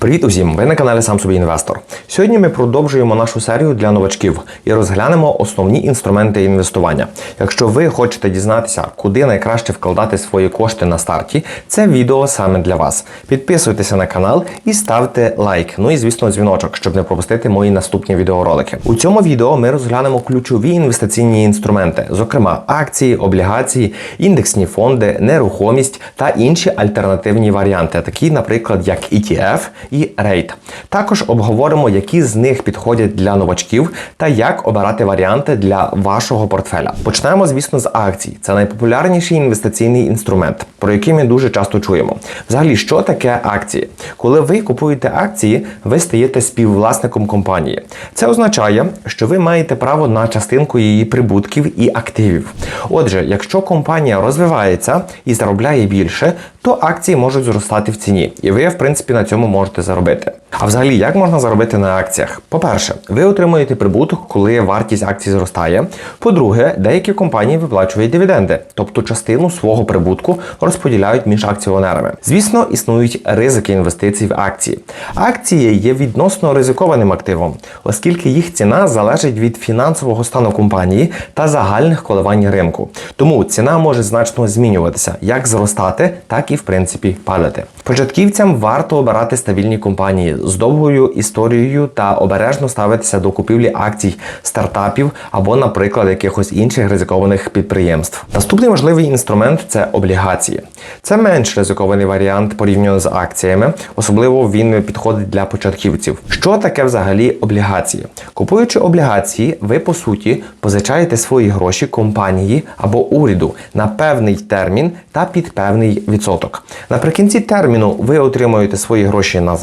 Привіт усім! Ви на каналі Сам собі інвестор. Сьогодні ми продовжуємо нашу серію для новачків і розглянемо основні інструменти інвестування. Якщо ви хочете дізнатися, куди найкраще вкладати свої кошти на старті, це відео саме для вас. Підписуйтеся на канал і ставте лайк. Ну і звісно, дзвіночок, щоб не пропустити мої наступні відеоролики. У цьому відео ми розглянемо ключові інвестиційні інструменти, зокрема акції, облігації, індексні фонди, нерухомість та інші альтернативні варіанти, такі, наприклад, як ETF і REIT. Також обговоримо, які з них підходять для новачків та як обирати варіанти для вашого портфеля. Почнемо, звісно, з акцій. Це найпопулярніший інвестиційний інструмент, про який ми дуже часто чуємо. Взагалі, що таке акції? Коли ви купуєте акції, ви стаєте співвласником компанії. Це означає, що ви маєте право на частинку її прибутків і активів. Отже, якщо компанія розвивається і заробляє більше, то акції можуть зростати в ціні, і ви, в принципі, на цьому можете заробити. А взагалі, як можна заробити на акціях? По-перше, ви отримуєте прибуток, коли вартість акцій зростає. По-друге, деякі компанії виплачують дивіденди, тобто частину свого прибутку розподіляють між акціонерами. Звісно, існують ризики інвестицій в акції. Акції є відносно ризикованим активом, оскільки їх ціна залежить від фінансового стану компанії та загальних коливань ринку. Тому ціна може значно змінюватися, як зростати, так і в принципі падати. Початківцям варто обирати стабільні компанії з довгою історією та обережно ставитися до купівлі акцій стартапів або, наприклад, якихось інших ризикованих підприємств. Наступний важливий інструмент це облігації. Це менш ризикований варіант порівняно з акціями, особливо він підходить для початківців. Що таке взагалі облігації? Купуючи облігації, ви по суті позичаєте свої гроші компанії або уряду на певний термін та під певний відсоток. Наприкінці терміну ви отримуєте свої гроші назад,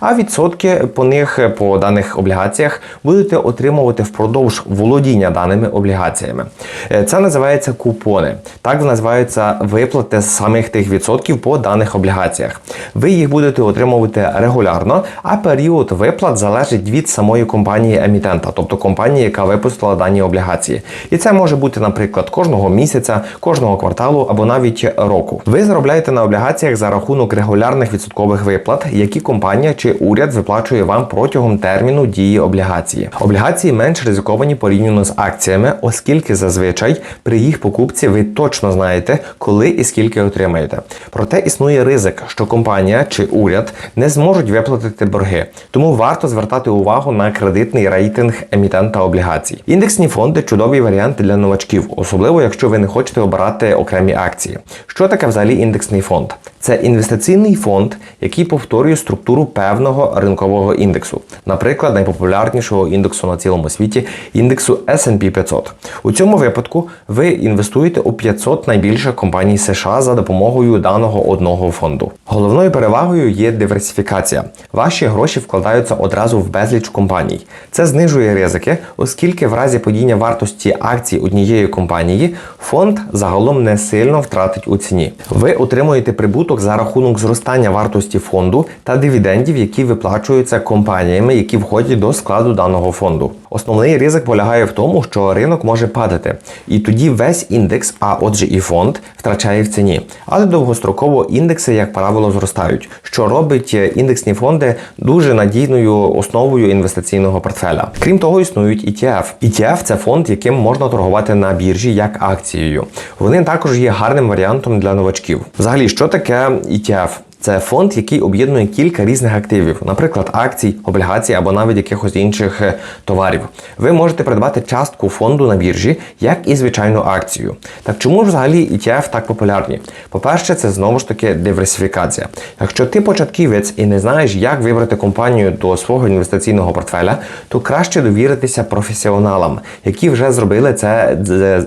а відсотки по них по даних облігаціях будете отримувати впродовж володіння даними облігаціями. Е, Це називається купони. Так називаються виплати з самих тих відсотків по даних облігаціях. Ви їх будете отримувати регулярно, а період виплат залежить від самої компанії емітента, тобто компанії, яка випустила дані облігації. І це може бути, наприклад, кожного місяця, кожного кварталу або навіть року. Ви заробляєте на облігаціях за рахунок регулярних відсоткових виплат, які компанія чи уряд виплачує вам протягом терміну дії облігації. Облігації менш ризиковані порівняно з акціями, оскільки зазвичай при їх покупці ви точно знаєте, коли і скільки отримаєте. Проте існує ризик, що компанія чи уряд не зможуть виплатити борги, тому варто звертати увагу на кредитний рейтинг емітента облігацій. Індексні фонди чудовий варіант для новачків, особливо якщо ви не хочете обирати окремі акції. Що таке взагалі індексний фонд? Це інвестиційний фонд, який повторює структуру певного ринкового індексу, наприклад, найпопулярнішого індексу на цілому світі індексу S&P 500. У цьому випадку ви інвестуєте у 500 найбільших компаній США за допомогою даного одного фонду. Головною перевагою є диверсифікація. Ваші гроші вкладаються одразу в безліч компаній. Це знижує ризики, оскільки в разі падіння вартості акцій однієї компанії фонд загалом не сильно втратить у ціні. Ви отримуєте прибуток за рахунок зростання вартості фонду та дивідендів, які виплачуються компаніями, які входять до складу даного фонду. Основний ризик полягає в тому, що ринок може падати, і тоді весь індекс, а отже і фонд, втрачає в ціні. Але довгостроково індекси, як правило, зростають, що робить індексні фонди дуже надійною основою інвестиційного портфеля. Крім того, існують ETF. ETF – це фонд, яким можна торгувати на біржі як акцією. Вони також є гарним варіантом для новачків. Взагалі, що таке ETF? Це фонд, який об'єднує кілька різних активів, наприклад, акцій, облігацій або навіть якихось інших е, товарів. Ви можете придбати частку фонду на біржі, як і звичайну акцію. Так чому ж взагалі ETF так популярні? По-перше, це знову ж таки диверсифікація. Якщо ти початківець і не знаєш, як вибрати компанію до свого інвестиційного портфеля, то краще довіритися професіоналам, які вже зробили це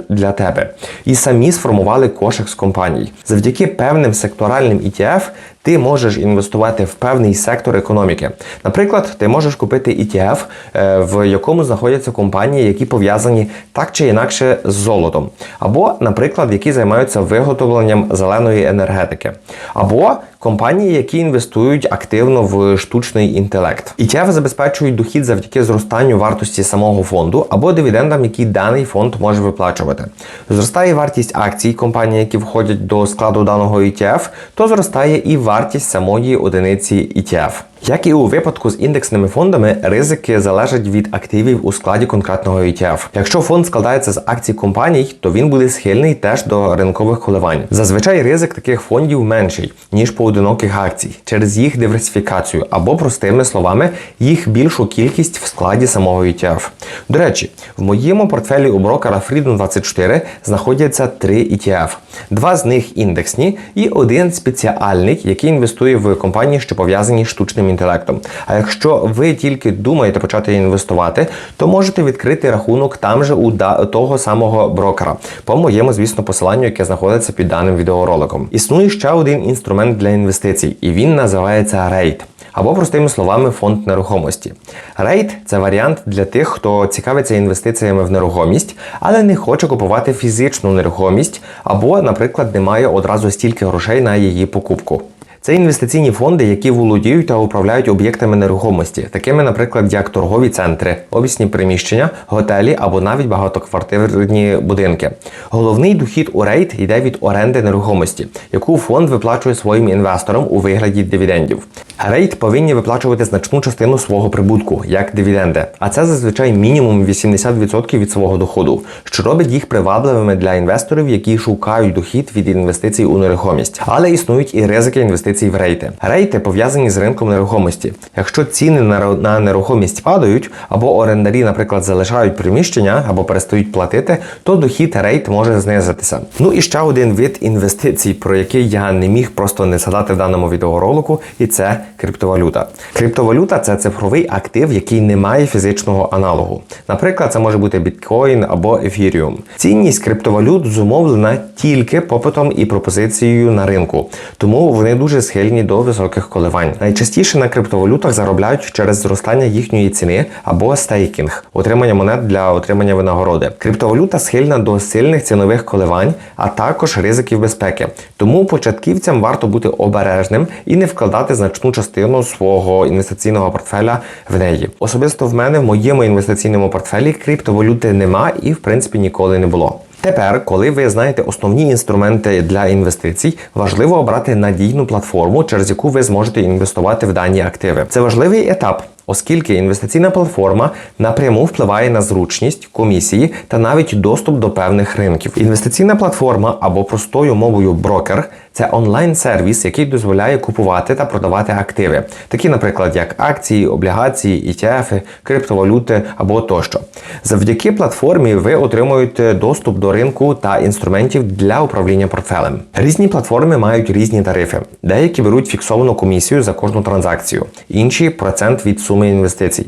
для тебе, і самі сформували кошик з компаній. Завдяки певним секторальним ETF можеш інвестувати в певний сектор економіки. Наприклад, ти можеш купити ETF, е, в якому знаходяться компанії, які пов'язані так чи інакше з золотом, або, наприклад, які займаються виготовленням зеленої енергетики, або компанії, які інвестують активно в штучний інтелект. ETF забезпечують дохід завдяки зростанню вартості самого фонду або дивідендам, які даний фонд може виплачувати. Зростає вартість акцій компаній, які входять до складу даного ETF, то зростає і вартість самої одиниці ETF. Як і у випадку з індексними фондами, ризики залежать від активів у складі конкретного ETF. Якщо фонд складається з акцій компаній, то він буде схильний теж до ринкових коливань. Зазвичай ризик таких фондів менший ніж поодиноких акцій через їх диверсифікацію або, простими словами, їх більшу кількість в складі самого ETF. До речі, в моєму портфелі у брокера Freedom 24 знаходяться три ETF. Два з них індексні і один спеціальний, який інвестує в компанії, що пов'язані з штучним інтелектом. А якщо ви тільки думаєте почати інвестувати, то можете відкрити рахунок там же у того самого брокера, по моєму, звісно, посиланню, яке знаходиться під даним відеороликом. Існує ще один інструмент для інвестицій, і він називається REIT. Або простими словами фонд нерухомості. Рейд це варіант для тих, хто цікавиться інвестиціями в нерухомість, але не хоче купувати фізичну нерухомість, або, наприклад, не має одразу стільки грошей на її покупку. Це інвестиційні фонди, які володіють та управляють об'єктами нерухомості, такими, наприклад, як торгові центри, офісні приміщення, готелі або навіть багатоквартирні будинки. Головний дохід у рейд йде від оренди нерухомості, яку фонд виплачує своїм інвесторам у вигляді дивідендів. Рейд повинні виплачувати значну частину свого прибутку як дивіденди, а це зазвичай мінімум 80% від свого доходу, що робить їх привабливими для інвесторів, які шукають дохід від інвестицій у нерухомість. Але існують і ризики інвестицій в рейти. Рейти пов'язані з ринком нерухомості. Якщо ціни на нерухомість падають, або орендарі, наприклад, залишають приміщення або перестають платити, то дохід рейт може знизитися. Ну і ще один вид інвестицій, про який я не міг просто не згадати в даному відеоролику, і це криптовалюта. Криптовалюта це цифровий актив, який не має фізичного аналогу. Наприклад, це може бути біткоін або ефіріум. Цінність криптовалют зумовлена тільки попитом і пропозицією на ринку, тому вони дуже схильні до високих коливань. Найчастіше на криптовалютах заробляють через зростання їхньої ціни або стейкінг, отримання монет для отримання винагороди. Криптовалюта схильна до сильних цінових коливань, а також ризиків безпеки. Тому початківцям варто бути обережним і не вкладати значну частину свого інвестиційного портфеля в неї. Особисто в мене в моєму інвестиційному портфелі криптовалюти нема і в принципі ніколи не було. Тепер, коли ви знаєте основні інструменти для інвестицій, важливо обрати надійну платформу, через яку ви зможете інвестувати в дані активи. Це важливий етап. Оскільки інвестиційна платформа напряму впливає на зручність, комісії та навіть доступ до певних ринків. Інвестиційна платформа або простою мовою брокер це онлайн-сервіс, який дозволяє купувати та продавати активи, такі, наприклад, як акції, облігації, ETF, криптовалюти або тощо. Завдяки платформі ви отримуєте доступ до ринку та інструментів для управління портфелем. Різні платформи мають різні тарифи. Деякі беруть фіксовану комісію за кожну транзакцію, інші процент від суми інвестицій.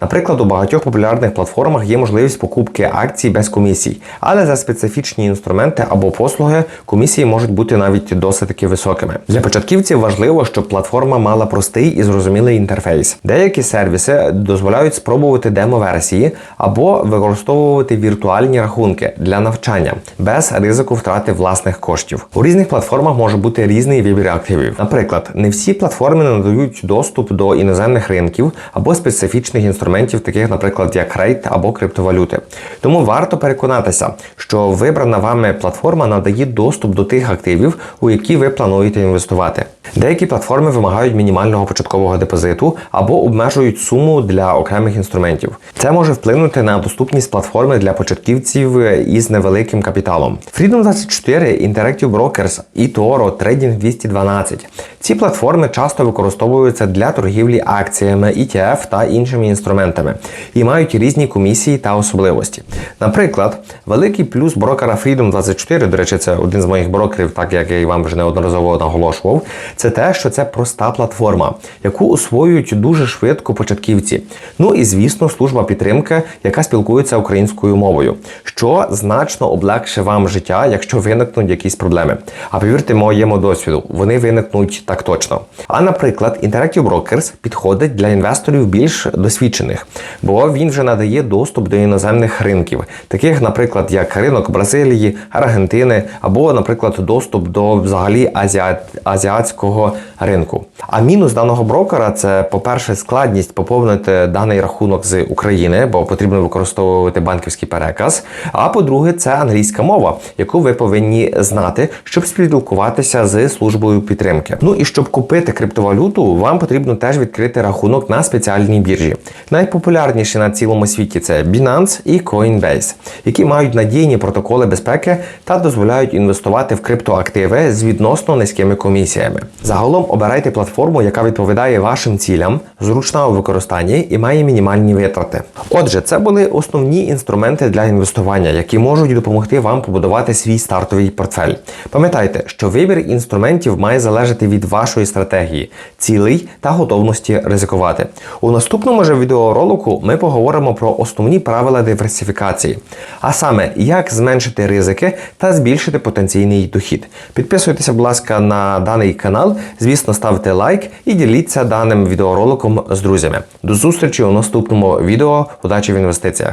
Наприклад, у багатьох популярних платформах є можливість покупки акцій без комісій, але за специфічні інструменти або послуги комісії можуть бути навіть досить таки високими. Для початківців важливо, щоб платформа мала простий і зрозумілий інтерфейс. Деякі сервіси дозволяють спробувати демо-версії або використовувати віртуальні рахунки для навчання без ризику втрати власних коштів. У різних платформах може бути різний вибір активів. Наприклад, не всі платформи надають доступ до іноземних ринків або специфічних інструментів, таких, наприклад, як рейт або криптовалюти. Тому варто переконатися, що вибрана вами платформа надає доступ до тих активів, у які ви плануєте інвестувати. Деякі платформи вимагають мінімального початкового депозиту або обмежують суму для окремих інструментів. Це може вплинути на доступність платформи для початківців із невеликим капіталом. Freedom 24, Interactive Brokers і Toro Trading 212. Ці платформи часто використовуються для торгівлі акціями, ETF та іншими інструментами і мають різні комісії та особливості. Наприклад, великий плюс брокера Freedom 24, до речі, це один з моїх брокерів, так як я і вам вже неодноразово наголошував, це те, що це проста платформа, яку освоюють дуже швидко початківці. Ну і звісно, служба підтримки, яка спілкується українською мовою, що значно облегше вам життя, якщо виникнуть якісь проблеми. А повірте моєму досвіду, вони виникнуть так точно. А наприклад, Interactive Brokers підходить для інвесторів більш досвідчених, бо він вже надає доступ до іноземних ринків, таких, наприклад, як ринок Бразилії, Аргентини, або, наприклад, доступ до взагалі азіат... азіатського українського ринку. А мінус даного брокера це, по-перше, складність поповнити даний рахунок з України, бо потрібно використовувати банківський переказ. А по-друге, це англійська мова, яку ви повинні знати, щоб спілкуватися з службою підтримки. Ну і щоб купити криптовалюту, вам потрібно теж відкрити рахунок на спеціальній біржі. Найпопулярніші на цілому світі це Binance і Coinbase, які мають надійні протоколи безпеки та дозволяють інвестувати в криптоактиви з відносно низькими комісіями. Загалом обирайте платформу, яка відповідає вашим цілям, зручна у використанні і має мінімальні витрати. Отже, це були основні інструменти для інвестування, які можуть допомогти вам побудувати свій стартовий портфель. Пам'ятайте, що вибір інструментів має залежати від вашої стратегії, цілей та готовності ризикувати. У наступному же відеоролику ми поговоримо про основні правила диверсифікації, а саме як зменшити ризики та збільшити потенційний дохід. Підписуйтеся, будь ласка, на даний канал. Звісно, ставте лайк і діліться даним відеороликом з друзями. До зустрічі у наступному відео. Удачі в інвестиціях!